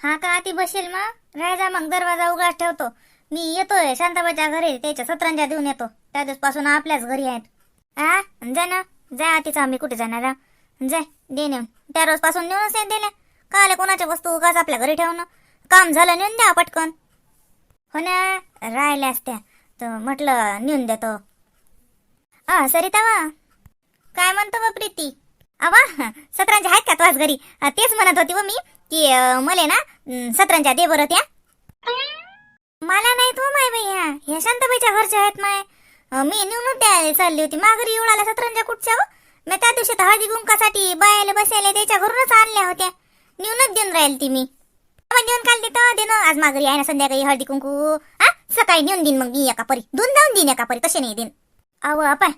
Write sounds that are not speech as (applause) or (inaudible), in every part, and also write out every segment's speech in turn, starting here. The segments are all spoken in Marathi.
हा का आती बसेल मग? राहायचा मग दरवाजा उघडाच ठेवतो. मी येतोय शांताबाईच्या घरी त्याच्या सत्रांच्या देऊन येतो. त्या दिवसपासून आपल्याच घरी आहेत. आ? जा ना. जा तिचा आम्ही कुठे जाणार जा जाय दे नेऊन. त्या रोजपासून नेऊनच नाही दिल्या काले कोणाच्या वस्तू उगाच आपल्या घरी ठेवणं? काम झालं नेऊन द्या पटकन. हो ना राहिल्या असत्या. तर म्हटलं नेऊन देतो. आ सरिता वा काय म्हणतो व प्रीती? अवा सतरांच्या आहेत का तुझ्याच घरी? तेच म्हणत होती व मी. की मले ना सतरंजा दे बरं त्या. मला नाही तो माय भैया. ह्या शांतबाईच्या शांताबाईच्या घरच्या आहेत माय. मी नेऊन द्यायला चालली होती. माघारी उडाला सतरंजा कुठच्या हो? मी त्या दिवशी तर हळदी कुंकासाठी बायाला बसायला त्याच्या घरूनच आणल्या होत्या. नेऊनच देऊन राहील ती मी. मग देऊन काल देतो दे आज माघारी आहे ना संध्याकाळी हळदी कुंकू. हा? सकाळी नेऊन देईन मग मी एका परी दोन जाऊन देईन एका परी तसे नाही देईन. अहो आपण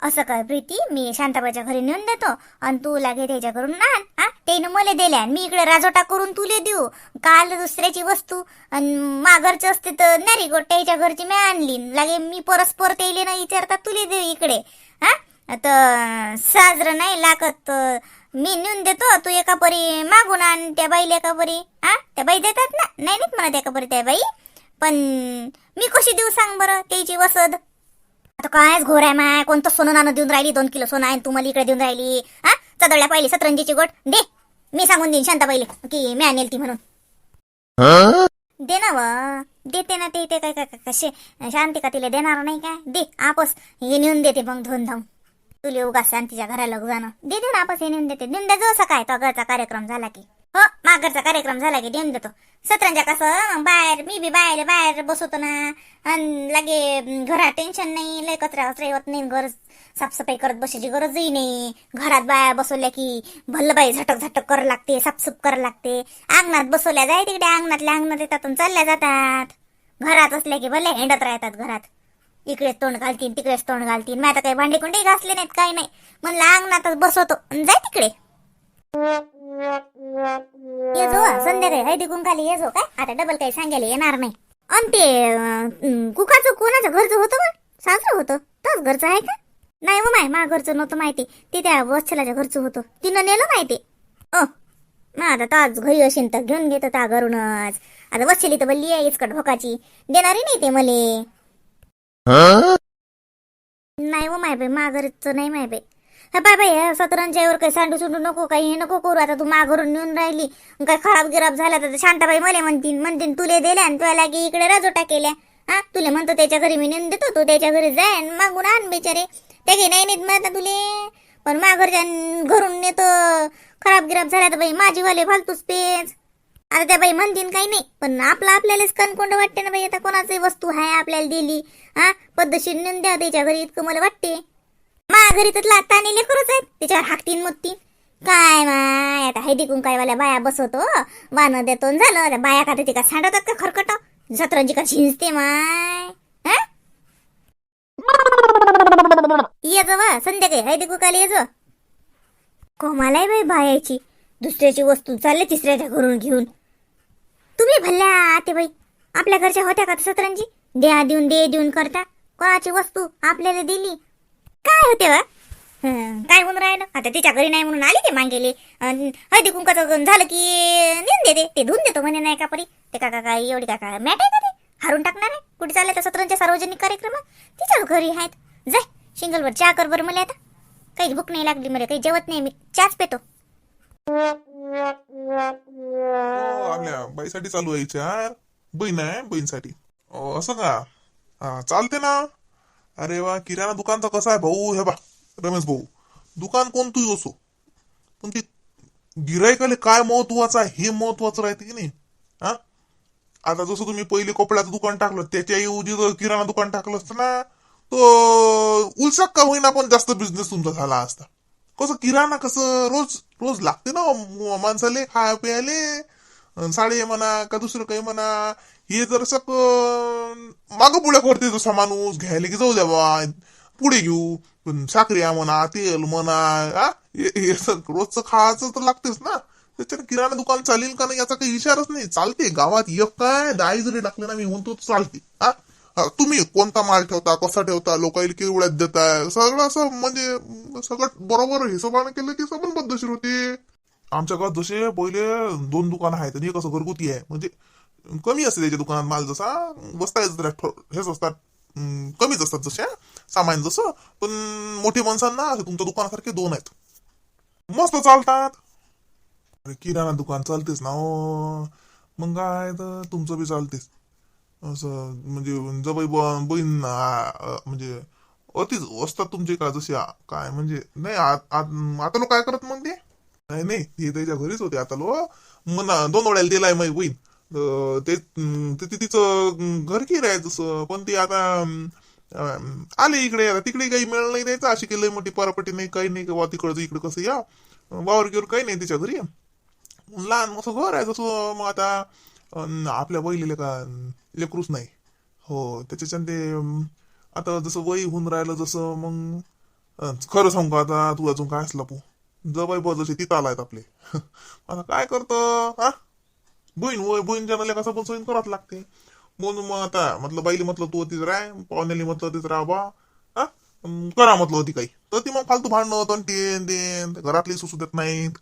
असं काय प्रीती मी शांताबाईच्या घरी नेऊन देतो. आणि तू लागे त्याच्याकडून आण हा? त्यानं मला दिल्या मी इकडे राजोटा करून तुले देऊ. काल दुसऱ्याची वस्तू आणि माघरची असते तर नारी गोट्याच्या घरची मी आणली. लागे मी परस्पर त्याले ना विचारता तुले देऊ इकडे हा? तर साजरं नाही लागत तर मी नेऊन देतो. तू एका परी मागून आण त्या बाईला एका परी हा? त्या बाई देतात ना? नाही नाही म्हणत एका परी त्या बाई. पण मी कशी देऊ सांग बरं त्याची वसद? आता कायच घोर आहे माय. कोणतं सोनं नाणं देऊन राहिली? दोन किलो सोनं आहे तू मला इकडे देऊन राहिली. हा? चदळल्या पाहिली सतरंजीची गोट. दे. मी सांगून देईन शांता पहिले. की मी आणेल ती म्हणून. दे ना व. देते ना ते ते काय काय कसे? शांती का तिला देणार नाही काय? दे आपस. हे नेऊन देते मग धुवून धावून. तुला उगा शांतीच्या घराला जाणं. दे दे ना आपस हे नेऊन देते. देऊन द्या जसं काय. तो घरचा कार्यक्रम झाला की. हो माघरचा कार्यक्रम झाला की देऊन देतो. सतरंजा कसं बाहेर मी बी बाहेर बाहेर बसवतो ना. आणि लागे घरात टेन्शन नाही लय कचरा कचरा होत नाही घर साफसफाई करत बसायची गरजही नाही. घरात बाया बसवल्या की भल्लबाई झटक झटक करावं लागते साफसूफ करावं लागते. अंगणात बसवल्या जाय तिकडे अंगणातल्या अंगणात येतात आणि चालल्या जातात. घरात असल्या की भले हिंडत राहतात घरात. इकडेच तोंड घालतीन तिकडेच तोंड घालतीन. मी आता काही भांडे कोणतेही घासले नाहीत काही नाही. म्हणलं अंगणातच बसवतो जाय तिकडे. ये जो संध्याकाळी हळदी कुंकाली ये जो काय? आता डबल काही सांगायला येणार नाही. आणि ते कुकाचं कोणाचं घरचं होतं मग? सासरं होतं? तोच घरचं आहे का? नाही मग माय मा घरचं नव्हतं माहिती. ते त्या वत्सलाच्या घरचं होतं. तिनं नेलं माहिती. अ मग आता ताज घरी असेल तर घेऊन घेतो त्या घरूनच. आता वत्सली तर बल्ली आहे इचकट भोकाची. देणारी नाही ते मले. नाही हो माय बाई माघारीचं नाही माय बाई. हा बाय बाई काही सांडू सुंडू नको काही हे नको करू आता तू माघरून नेऊन राहिली. काय खराब गिराब झाला तर शांताबाई मला म्हणतील म्हणतील तुले दिल्या आणि तुला लागे इकडे राजोटा केल्या. हा तुले म्हणतो त्याच्या घरी मी नेऊन देतो तू त्याच्या घरी जाय मागून आण बिचारे. ते घे नाही नेत म्हणता तुले. पण माघरच्या घरून नेतो. खराब गिराब झाला तर बाई माझी वाले फालतूच पेच आता त्या बाई म्हणतील काही नाही पण आपलं आपल्यालाच कणकोंड वाटते ना बाई आता कोणाची वस्तू आहे आपल्याला दिली. हा पद्धतशीर नेऊन द्या त्याच्या घरी इतकं मला वाटते. घरी तर ताने लेकरच आहेत त्याच्यावर हाकतीन मुत्तीन काय माय आता हैदी कुंकायवाल्या बाया बसवतो वान देतो झालं त्या बाया का ते का सांडतात का खरकट? सतरंजी का झिंजते माय. ये जो वा संध्याकाळी. हैदी कुंकायला ये जो कोमालाय बाई बायाची. दुसऱ्याची वस्तू चालले तिसऱ्याच्या घरून घेऊन. तुम्ही भल्ल्या आते बाई. आपल्या घरच्या होत्या का सतरंजी? द्या देऊन दे देऊन करता. कोणाची वस्तू आपल्याला दिली? काय होते वा हं, काय म्हणून राहिलं? आता तिच्या घरी नाही म्हणून आली ते मागेले. हळदी कुंकाचं झालं की नेऊन देते. ते धुवून देतो म्हणे नाही का परी. ते काका काय एवढी काका मॅट आहे का ते? हारून टाकणार आहे. कुठे चालले तर सतरंच्या सार्वजनिक कार्यक्रमात तिच्याच घरी आहेत. जाय शिंगलवर चहा कर बरं मला आता. काही भूक नाही लागली मला काही जेवत नाही मी. चहाच पेतो. हो, आपल्या बाईसाठी चालू आहे चार बहीण आहे बहीणसाठी. असं का? हा चालते ना. अरे वा किराणा दुकानचा कसा आहे भाऊ? हे बा रमेश भाऊ दुकान कोणतंही असो पण ते गिरायकाले काय महत्वाचं आहे हे महत्वाचं राहते की नाही? हा? आता जसं तुम्ही पहिले कपड्याचं दुकान टाकलं त्याच्या ऐवजी जर किराणा दुकान टाकलं असतं ना तो उलसाक का होईना पण जास्त बिझनेस तुमचा झाला असता? कसं किराणा कसं रोज रोज लागते ना माणसाले खाय प्यायले साडी म्हणा का दुसरं काही म्हणा हे जर माग पुढे करते जसा माणूस घ्यायला की जाऊ द्या बा पुढे घेऊ पण साखऱ्या म्हणा तेल म्हणा हा हे- रोजचं खायचं तर लागतेच ना. त्याच्यानं किराणा दुकान चालेल का नाही याचा काही विचारच नाही. चालते गावात एक काय दाई जरी टाकले ना मी म्हणतो चालते हा. तुम्ही कोणता माल ठेवता कसा ठेवता लोकांना उड्यात देताय? सगळं असं म्हणजे सगळं बरोबर हिशोबाने केलं की सबन पद्धतशीर होते. आमच्या गावात जसे पहिले दोन दुकानं आहेत आणि एक असं घरगुती आहे. म्हणजे कमी असते त्याच्या दुकानात माल जसा बसता येत हेच असतात कमीच असतात जसे सामान जसं पण मोठे माणसांना तुमच्या दुकानासारखे दोन आहेत मस्त चालतात अरे किराणा दुकान चालतेच ना हो मग काय तर तुमचं बी चालतेच असं म्हणजे जबई बहीण म्हणजे अतिच असतात तुमचे का जसे काय म्हणजे नाही आता लोक काय करत मग ते नाही नाही ते त्याच्या घरीच होते आता लोक मना दोन वेळेला दिलाय मग बहीण ते तिथे तिचं घर की आहे पण ते आता आले इकडे आता तिकडे काही मिळलं नाही द्यायचं. अशी काही लई मोठी परापटी नाही काही नाही. किंवा तिकडचं इकडे कसं या? वावर गिवर काही नाही तिच्या घरी. लहान असं घर आहे जसं मग आता आपल्या वहिलेले का लेकरूच नाही हो त्याच्याच्यान ते आता जसं वय होऊन राहिलं जसं मग खरं सांगू का आता? तू अजून काय असला पू? जबाई बजशी तिथं आलायत आपले. (laughs) आता काय करतं? हा? बहीण वय बहीणच्या कसं पण सोयीन करावं लागते. म्हणून मग आता म्हटलं बाईली म्हटलं तू तीच राय पाहुण्याली म्हटलं तीच राह बा हा? करा म्हटलं होती काही. तर ती मग फालतू भांडणं होतं टेन देन घरातली सुसू देत नाहीत.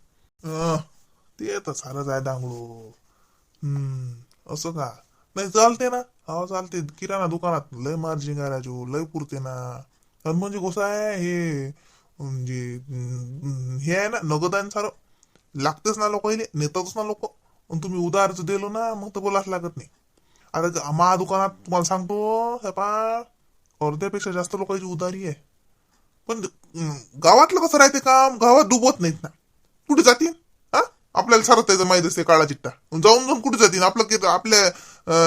ते तर सारंच आहे दांगडू. हम्म असं का? नाही चालते ना. हो चालते. किराणा दुकानात लय मार्जिन आहे राजू लय पुरते ना. आणि म्हणजे कसं आहे हे म्हणजे हे आहे ना नगदान सारं. लागतेच ना लोक नेतातच ना लोक. तुम्ही उधारच दिलो ना मग तर बोलाच लागत नाही. आता ग- मा दुकानात तुम्हाला सांगतो हे अर्ध्यापेक्षा जास्त लोकांची उधारी आहे. पण गावातलं कसं राहते काम? गावात डुबत नाहीत ना. कुठे जातील? हा? आपल्याला सारं त्याचं माहीत असते काळा चिट्टा. जाऊन जाऊन कुठे जातील? आपलं आपल्या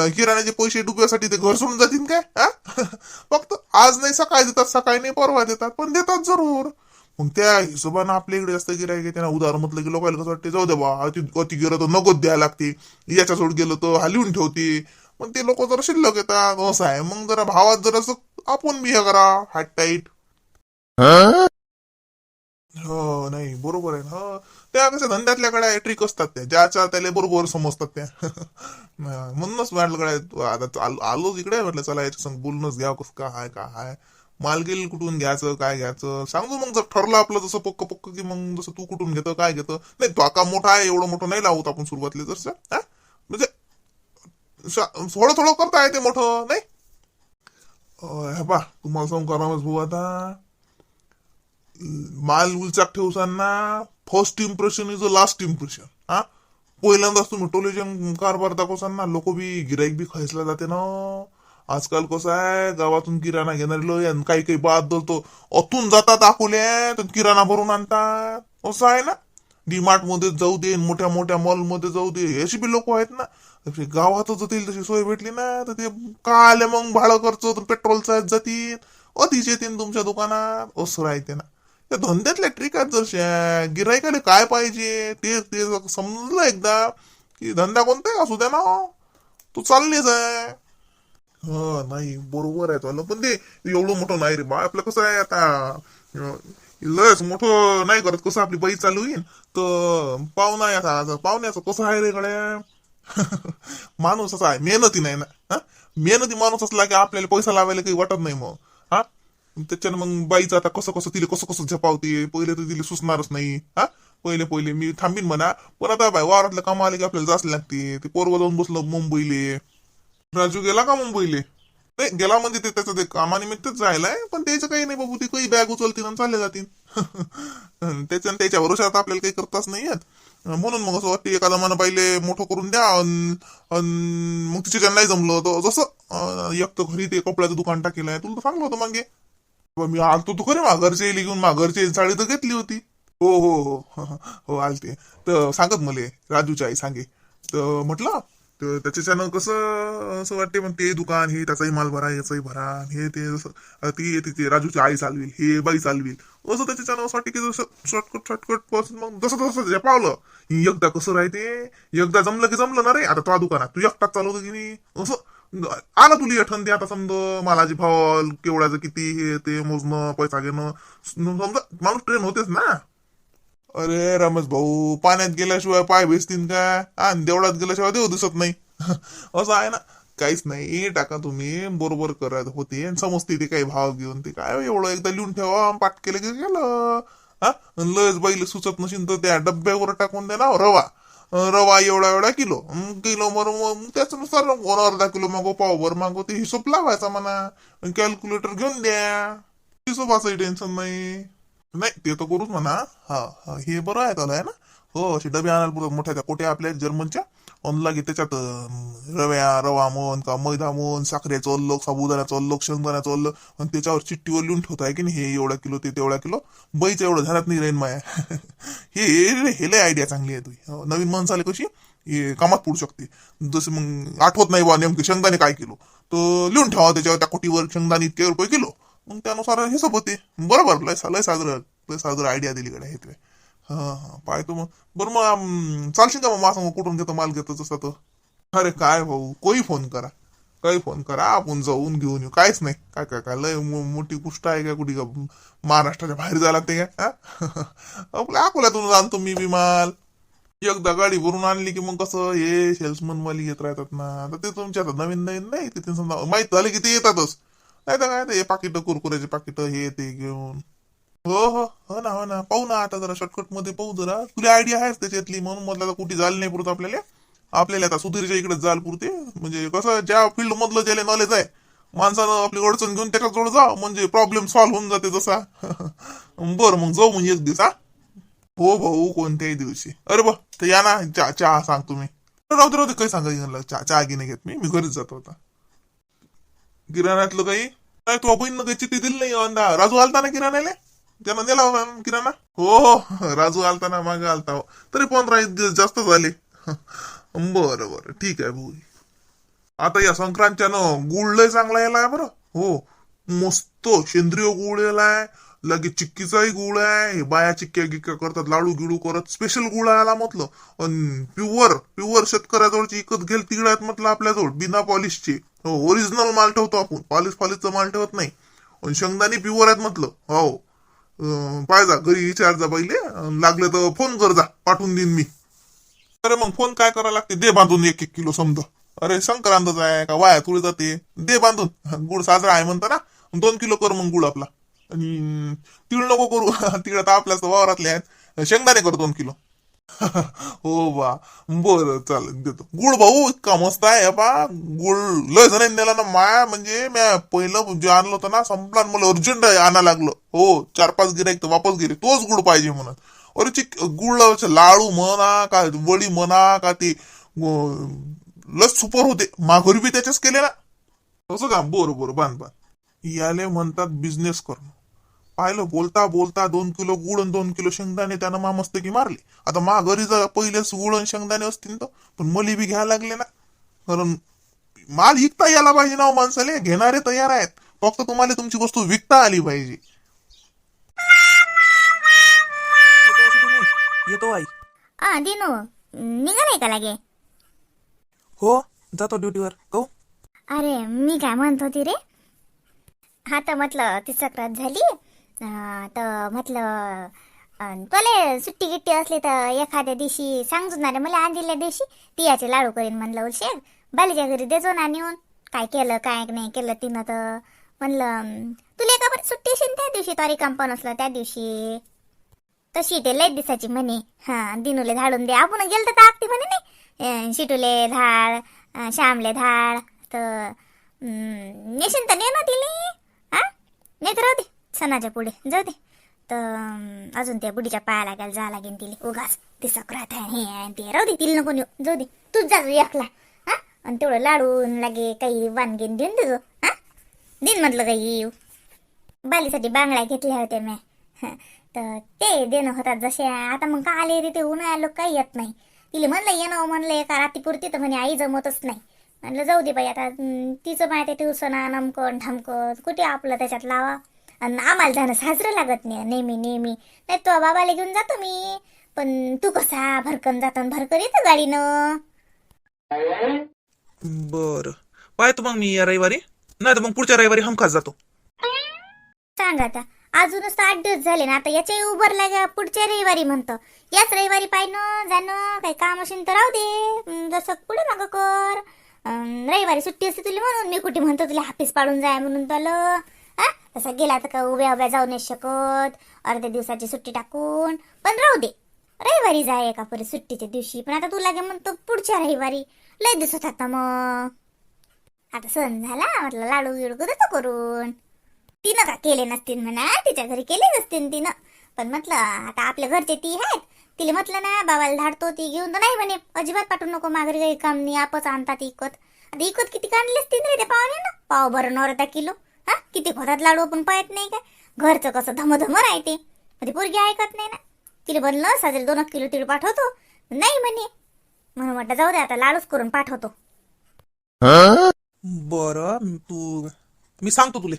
किराण्याचे पैसे डुबण्यासाठी ते घर सोडून जातील काय? हा? (laughs) फक्त आज नाही सकाळी देतात सकाळी नाही परवा देतात. पण देतात जरूर. मग त्या हिशोबानं आपल्या इकडे जास्त गिरायक आहे त्यांना उदाहरण म्हटलं की लोकांना कसं वाटते जाऊ दे बा अति अति गेलं तर नकोच द्यायला लागते. याच्या सोड गेलं तर हलवून ठेवते. मग ते लोक जरा शिल्लक येतात असं आहे. मग जरा भावात जरा असं आपण बी हे करा हाट टाईट हो नाही बरोबर आहे ना. त्या कसं धंद्यातल्याकडे ट्रिक असतात त्या. ज्याच्या त्याला बरोबर समजतात त्या. (laughs) म्हणूनच म्हटलं कडे आता आलोच इकडे म्हटलं चला याच्या संग बोलूनच घ्या कसं काय हाय काय हाय कुठून घ्यायचं काय घ्यायचं? सांगू मग जर ठरलं आपलं जसं पक्क पक्क की मग जसं तू कुठून घेतं काय घेतं? नाही तो आका मोठा आहे एवढं मोठं नाही लावत आपण सुरुवातले जर म्हणजे थोडं थोडं करता येते मोठं नाही? हे पा तुम्हाला सांगू करावंच भाऊ आता? माल उलचाक ठेवताना first impression is a last impression हा? पहिल्यांदाच तुम्ही टोलेजन कारभार दाखवताना लोक बी गिराईक बी खैसला जाते ना. आजकाल कसं आहे गावातून किराणा घेणारे लोक आणि काही काही बाद तो अतून जातात अकोल्यात किराणा भरून आणतात. असं आहे ना? डीमार्टमध्ये जाऊ दे मोठ्या मोठ्या मॉलमध्ये जाऊ दे अशी बी लोक आहेत ना? गावातच जातील तशी सोय भेटली ना? तर ते का आले मग भाडं खर्च पेट्रोलचा जातील अतिच येतील तुमच्या दुकानात. असं राहते ना? त्या धंद्यातल्या ट्रिकात जर गिरायकाले काय पाहिजे? ते ते समजलं एकदा की धंदा कोणता असू द्या ना. तू चाललेच आहे. हो नाही बरोबर आहे चाललं पण ते एवढं मोठं नाही रे बा आपलं कसं आहे आता? लस लयच मोठं नाही करत. कसं आपली बाई चालू येईल तर पाहुणा आहे आता. पाहुण्याचं कसं आहे रे गड्या? (laughs) माणूस असा आहे. मेहनती नाही ना? हा? मेहनती माणूस असला की आपल्याला पैसा लावायला काही वाटत नाही मग. हा? त्याच्यानं मग बाईचं आता कसं कसं तिला कसं कसं झपावते. पहिले तर तिला सुचणारच नाही. हा? पहिले पहिले मी थांबीन म्हणा. पण आता बाय वावरातलं काम की आपल्याला जास्त लागते. ते पोरवं जाऊन बसलं मुंबईले. राजू गेला का मुंबईले? नाही गेला म्हणजे ते त्याचं ते कामानिमित्तच जायलाय पण त्याचं काही नाही बाबू ती काही बॅग उचलतील आणि चालले जातील. (laughs) त्याच्या त्याच्या भरोशात आपल्याला काही करताच नाही येत. म्हणून मग असं वाटते एखादा मन पाहिले मोठं करून द्या अन- अन मग तिच्या नाही जमलं तर जसं एक तर घरी ते कपड्याचं दुकान टाकेलं आहे तुला तर सांगलं होतं मागे. मी आलतो तू खरे माघरचे घेऊन माघरचे साडी तर घेतली होती. हो हो हो हो, हो आलते. तर सांगत मले राजूची आई सांगे. तर म्हटलं तर त्याच्यानं कसं असं वाटते मग ते दुकान हे त्याचाही माल भरा याचाही भरा हे ते जसं ती येते ते राजूची आई चालवील हे बाई चालवील. असं त्याच्यानं असं वाटते की जसं शॉर्टकट शॉर्टकटपासून मग जसं तसं पावलं एकदा कसं राहते एकदा जमलं की जमलं ना रे आता तो दुकानात. तू एकटाच चालवतो की नाही? असं आलं तुली अठन ते आता समजा मालाची भाव केवढ्याचं किती हे ते मोजणं पैसा घेणं समजा माणूस ट्रेन होतेच ना. अरे रमेश भाऊ पाण्यात गेल्याशिवाय पाय भेसतील का? आणि देवळात गेल्याशिवाय देव दिसत नाही. (laughs) असं आहे ना? काहीच नाही. टाका तुम्ही. बरोबर करत होते. आणि समजते ते काही भाव घेऊन. ते काय हो, एवढं एकदा लिहून ठेवा पाठ केलं की गेलं. हा? अन बाईला सुचत नशील तर त्या डब्यावर टाकून दे ना हो, रवा. रवा एवढा एवढा किलो. किलो मर मग त्याच्यानुसार कोण अर्धा किलो मागो पावभर मागो ते हिशोब लावायचा म्हणा. कॅल्क्युलेटर घेऊन द्या. हिशोबाचंही टेन्शन नाही. नाही ते तर करूच म्हणा. हा हा हे बरं आहे त्याला आहे ना? हो असे डबे आणायला पुरत मोठ्या त्या कोट्या आपल्या जर्मनच्या. अन लागे त्याच्यात रव्या रवा म्हण का मैदा म्हण साखरेचं ओल्लोक साबुदाण्याचं ओल्लोक शेंगदाण्याचं ओल्लोक आणि त्याच्यावर चिठ्ठीवर लिहून ठेवताय आहे की नाही हे एवढा किलो ते तेवढा किलो. बैचं एवढं झाल्यात नाही राहीन माया. (laughs) हे हे हे लय आयडिया चांगली आहे तुझी. हो, नवीन माणसाला कशी? हे कामात पडू शकते. जसं मग आठवत नाही बा नेमकी शेंगदाणे काय किलो. तर लिहून ठेवा त्याच्यावर त्या कोटीवर शेंगदाणे इतके रुपये किलो. मग त्यानुसार हे होते. बरोबर लय लय साजरं लय साजरं आयडिया दिली कडे हे ते. हा हा पाहतो मग. बरं मग चालशील का मग मासा मग कुठून घेतो माल घेतो तसं तर? अरे काय भाऊ कोई फोन करा. काही फोन करा आपण जाऊन घेऊन येऊ. काहीच नाही. काय काय काय लय मोठी गोष्ट आहे का कुठे? का महाराष्ट्राच्या बाहेर जायला ते काय आपल्या अकोल्यातून आणतो मी बी माल. एकदा गाडी भरून आणली की मग कसं हे सेल्समन वाली येत राहतात ना. तर ते तुमच्या आता नवीन नवीन नाही ते समजा माहीत झाले की ते येतातच. नाही तर काय ते पाकिट कुरकुऱ्याचे पाकिट हे ते घेऊन. हो हो हो ना हो ना. पाहू ना आता जरा शॉर्टकटमध्ये पाहू जरा. तुला आयडिया आहेच त्याच्यातली. म्हणून म्हटलं आता कुठे जाल नाही पुरत आपल्याला. आपल्याला आता सुधीरच्या इकडे जाल पुरते. म्हणजे कसं ज्या फील्ड मधलं ज्याला नॉलेज आहे माणसानं आपली अडचण घेऊन त्याच्याजवळ जा म्हणजे प्रॉब्लेम सॉल्व्ह होऊन जाते जसा. (laughs) बरं मग जाऊ म्हणजे एक दिवस हा. हो भाऊ कोणत्याही दिवशी. अरे बा तर या ना चहा चहा सांग तुम्ही. राहू दे राहू दे. काही सांगा चहा चहा घेणे घेत मी मी घरीच जातो आता. किराण्यातलं काही? काय तू बहीण काही चिठ्ठी दिली नाही अंदा राजू आलता ना किराण्याला त्यानं दिला मॅम किराणा हो, हो हो राजू आलता ना मागे आलता. हो. तरी पंधरा एक दिवस जास्त झाले. (laughs) बरं बरं. ठीक आहे भाऊ आता या संक्रांतच्यानं गुळ लय चांगला यायला आहे बरं. हो. मस्त सेंद्रिय गुळ यायलाय. लगेच चिक्कीचाही गुळ आहे. हे बाया चिक्क्या गिक्क्या करतात लाडू गिडू करत. स्पेशल गुळ आला म्हटलं. अन प्युअर प्युअर शेतकऱ्याजवळची इकत घेल तिकडे आहेत म्हटलं आपल्याजवळ. बिना पॉलिशचे हो, ओरिजिनल माल ठेवतो आपण. पॉलिश पॉलिशचा माल ठेवत नाही. आणि शेंगदाणे प्युअर आहेत म्हटलं. हो. पाय जा घरी विचार जा पहिले. लागले तर फोन कर जा. पाठवून देईन मी. अरे मग फोन काय करायला लागते? दे बांधून एक एक किलो समजा. अरे संक्रांतच आहे का? वाया तुळे जाते. दे बांधून. (laughs) गुळ साजरा आहे म्हणता ना? दोन किलो कर मग गुळ आपला. आणि तीळ नको करू. (laughs) तिळ तर आपल्याच वावरातले आहेत. शेंगदाणे कर दोन किलो. हो बा. बर चालेल. देतो. गुळ भाऊ इतका मस्त आहे बा. गुळ लय जण नेला ना माया. म्हणजे म्या पहिलं जे आणलं होतं ना संपला मला अर्जंट आणा लागलं. हो चार पाच गिराईक तर वापस गेले. तोच गुळ पाहिजे म्हणत अरे चिक गुळ लाडू म्हणा का वडी म्हणा का ते लस सुपर होते. माघोरी बी त्याच्याच केले ना. तसं का? बरं बरं. बांध बांध. याले म्हणतात बिझनेस करणं पाहिलं बोलता बोलता दोन किलो गुळ आणि दोन किलो शेंगदाणे त्यानं मा मस्तकी मारली. आता मा घरी जर पहिलेच गुळ आणि शेंगदाणे असतील तर. पण मली बी घ्यायला लागले ना. कारण माल विकता यायला पाहिजे ना हो माणसाले. घेणारे तयार आहेत. फक्त तुम्हाला तुमची वस्तू विकता आली पाहिजे. येतो आई. आ दिनू का लागे? हो जातो ड्युटीवर. कहू? अरे मी काय म्हणत होती रे? हा तर म्हटलं ती सक्रात झाली. तर म्हटलं तुला सुट्टी गिट्टी असली तर एखाद्या दिवशी सांगून ना रे मला आणलेल्या दिवशी तियाचे लाडू करीन म्हणलं उलशेर बालीच्या घरी देजो ना नेऊन. काय केलं काय नाही केलं तिनं तर म्हणलं तुला एका बरं सुट्टी असेल त्या दिवशी? तारी कंपन असलं त्या दिवशी. तशी ते लय दिसायची म्हणे. हा दिनूले झाडून दे. आपण गेल तर आगती म्हणे नाही. शिटूले झाड श्यामले झाड तर नेशन तर ने ना तिले. हा नाही तर राहू दे. सणाच्या पुढे. जाऊ दे. तर अजून त्या बुडीच्या पाया लागायला जा लागेल तिले. उगाच ते सक्रात आहे हे आहे ते राहू दे तिला नको नेऊ. जाऊ दे. तूच जा एकला. हा? आणि तेवढं लाडून लागे काही वानगीन देऊन दे हा? दिन म्हटलं काही बालीसाठी बांगड्या घेतल्या होत्या मी तर ते देणं होतात जसे. आता मग का आले तिथे उन्हाळ्या लोक काही येत नाही. तिला म्हणलं येणं म्हणलं एका रात्रीपुरती तर म्हणे आई जमतच नाही. म्हणलं जाऊ दे बाई आता तिचं माहिती ट्युशना नमकन ढमकन कुठे आपलं त्याच्यात लावा. आम्हाला जाणं साजरं लागत नाही. नेहमी नेहमी. नाही तो बाबाला घेऊन जातो मी. पण तू कसा भरकन जातो भरकन येतं गाडीनं? बर. पाहतो मग मी या रविवारी. नाही तर मग पुढच्या रविवारी हमखास जातो. सांग आता. अजूनच तर आठ दिवस झाले ना आता याच्याही उभारला का पुढच्या रविवारी म्हणतो. याच रविवारी पाहिनं जाणं काही काम असेल तर राहू दे. जसं पुढे मागं कर. रविवारी सुट्टी असते तुला म्हणून मी कुठे म्हणतो तुला हापीस पाडून जाय म्हणून तुला. हा? तसा गेला तर का उभ्या उभ्या जाऊ नाही शकत. अर्ध्या दिवसाची सुट्टी टाकून. पण राहू दे. रविवारी जाय एका परी सुट्टीच्या दिवशी. पण आता तू लागे म्हणतो पुढच्या रविवारी. लय दिवसात आता मग. आता सण झाला म्हटलं लाडू बिडू देतो करून. तिनं का केले नसतील म्हणा? तिच्या घरी केले नसतील तिनं. पण म्हटलं आता आपल्या घरचे ती आहेत. तिला म्हटलं ना बाबाला धाडतो ती घेऊन तर नाही म्हणे. अजिबात पाठवू नको माघारी काही काम नाही. आपच आणतात इकत. आता इकत किती काढले असतील रे त्या पाहुणे ना पाव भरून अर्धा किलो. हा? किती होतात लाडू पण पाहत नाही काय घरचं कसं धमधम राहते. ती पोरगी ऐकत नाही ना. तिला बनलं साजरे दोन किलो तिला पाठवतो. नाही म्हणे. म्हणून म्हटलं जाऊ दे आता लाडूच करून पाठवतो. बरं तू मी सांगतो तुले.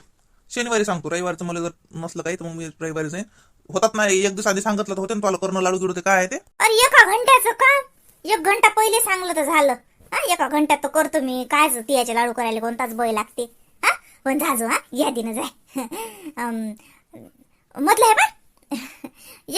शनिवारी सांगतो. रविवारचं मला जर नसलं काही तर मग मी रविवारी जाईन होतात ना एक दिवस आधी सांगितलं तर होते ना तुला करणं लाडू गिडू ते काय आहे ते? अरे एका घंट्याचं काम एक घंटा पहिले सांगलं तर झालं. हा एका घंट्यात तर करतो मी. काय तियाचे लाडू करायला कोणताच बय लागते. पण जाजो हा यादीनं जाय अम, मधलं आहे बा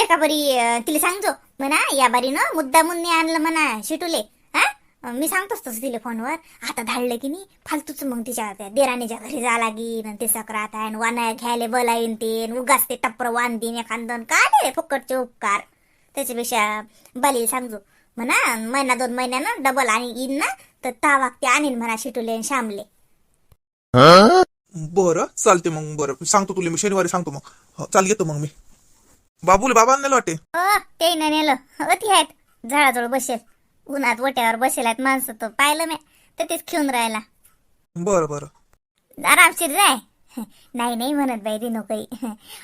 एका बरी तिला सांगजो म्हणा या बारीनं मुद्दा मुन्नी आणलं म्हणा शिटूले हा मी सांगतोच तसं तिला फोनवर आता धाडलं की नाही फालतूच मग तिच्या त्या देराणीच्या घरी जा लागीन आणि ते सक्रात आहे वाना घ्यायला बोलाईन ते उगाच ते टप्पर वान देईन एखादं का नाही रे फुकटचे उपकार त्याच्यापेक्षा बालीला सांगतो म्हणा महिना दोन महिन्यानं डबल आणि येईन ना तर ता वागते आणीन म्हणा शिटूले आणि श्यामले बरं चालते मग बरं. सांगतो तुला मी शनिवारी सांगतो मग. हो, चाल येतो मग मी. बाबूले बाबा आणलेलं वाटते अ ते नाही नेलं अति आहेत. झाडाजवळ बसेल. उन्हात वट्यावर बसेल आहेत माणसं तर पाहिलं मी. तर तेच खेळून राहिला. बरं बरं. आरामशीर जाय नाही नाही म्हणत बाई दिनो काही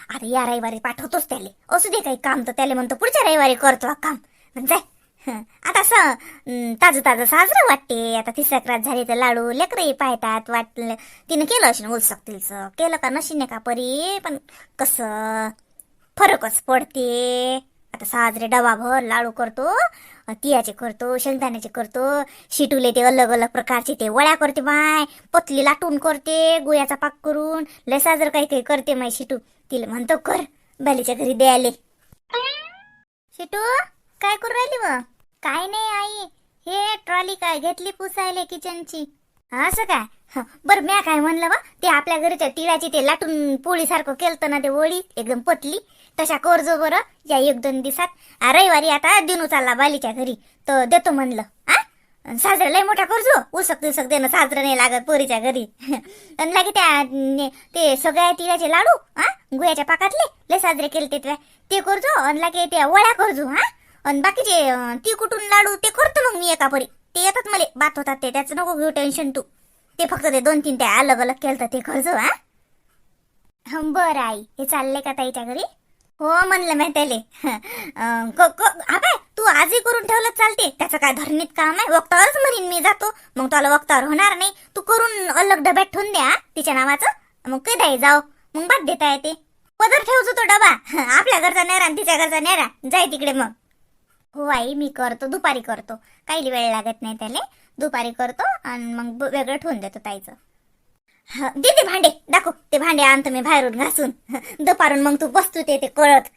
आता या रविवारी पाठवतोच त्याले. असू दे काही काम तर त्याला म्हणतो पुढच्या रविवारी करतो हा काम. पण जाय (laughs) आता असं ताजं ताजं साजरं वाटते. आता ती सक्रात झाली तर लाडू लेकरही पाहतात. वाटलं तिनं केलं असेल उलसक तिलचं केलं का नशीने का परी? पण कसं? फरकच पडते. आता साजरे डबाभर लाडू करतो तियाचे करतो शेंगदाण्याचे करतो. शिटूले ते अलग अलग प्रकारचे ते वळ्या करते माय पतली लाटून करते गुळ्याचा पाक करून. लय साजर काही काही करते माय शिटू. तिला म्हणतो कर बालीच्या घरी द्यायले. शिटू काय करू राहिली व? काय नाही आई. हे ट्रॉली काय घेतली पुसायले किचनची? असं काय? हं, बरं म्या काय म्हणलं बा ते आपल्या घरच्या तिळाची ते लाटून पोळीसारखं केलतं ना ते ओळी एकदम पतली. तशा करजो बरं या एक दोन दिवसात. रविवारी आता दिनू चालला बालीच्या घरी. तर देतो म्हणलं. आ? साजरा लय मोठा करजो? उसक दिवसक देणं साजरं नाही लागत पोरीच्या घरी. (laughs) आणि लागे त्या ते सगळ्या तिळाचे लाडू हा गुळ्याच्या पाकातले लय साजरे केले ते. ते करजो आणि लागे त्या वळ्या करजो हा आणि बाकीचे ती कुठून लाडू ते करतो मग मी एका परी ते येतात मला बात होतात ते त्याचं नको घेऊ टेन्शन तू. ते फक्त ते दोन तीन त्या अलग अलग केलं ते खर्च हा. बरं आई हे चालले का ताईच्या घरी? हो म्हणलं मी त्याले तू आजही करून ठेवलं चालते? त्याचं काय धरणीत काम आहे? वक्तावरच म्हणीन मी जातो. मग तुला वक्तावर होणार नाही. तू करून अलग डब्यात ठेवून द्या तिच्या नावाचं. मग कधी जाऊ. मग बाद देता येते. पदर ठेवतो तो डबा. आपल्या घरचा नेरा आणि तिच्या घरचा नेरा जाय तिकडे मग. हो आई मी करतो. दुपारी करतो. काही वेळ लागत नाही त्याला. दुपारी करतो आणि मग वेगळं ठेवून देतो ताईचं. दे ते भांडे. दाखव. ते भांडे आणतो मी बाहेरून घासून. (laughs) दुपारून मग तू बसतो ते ते कळत.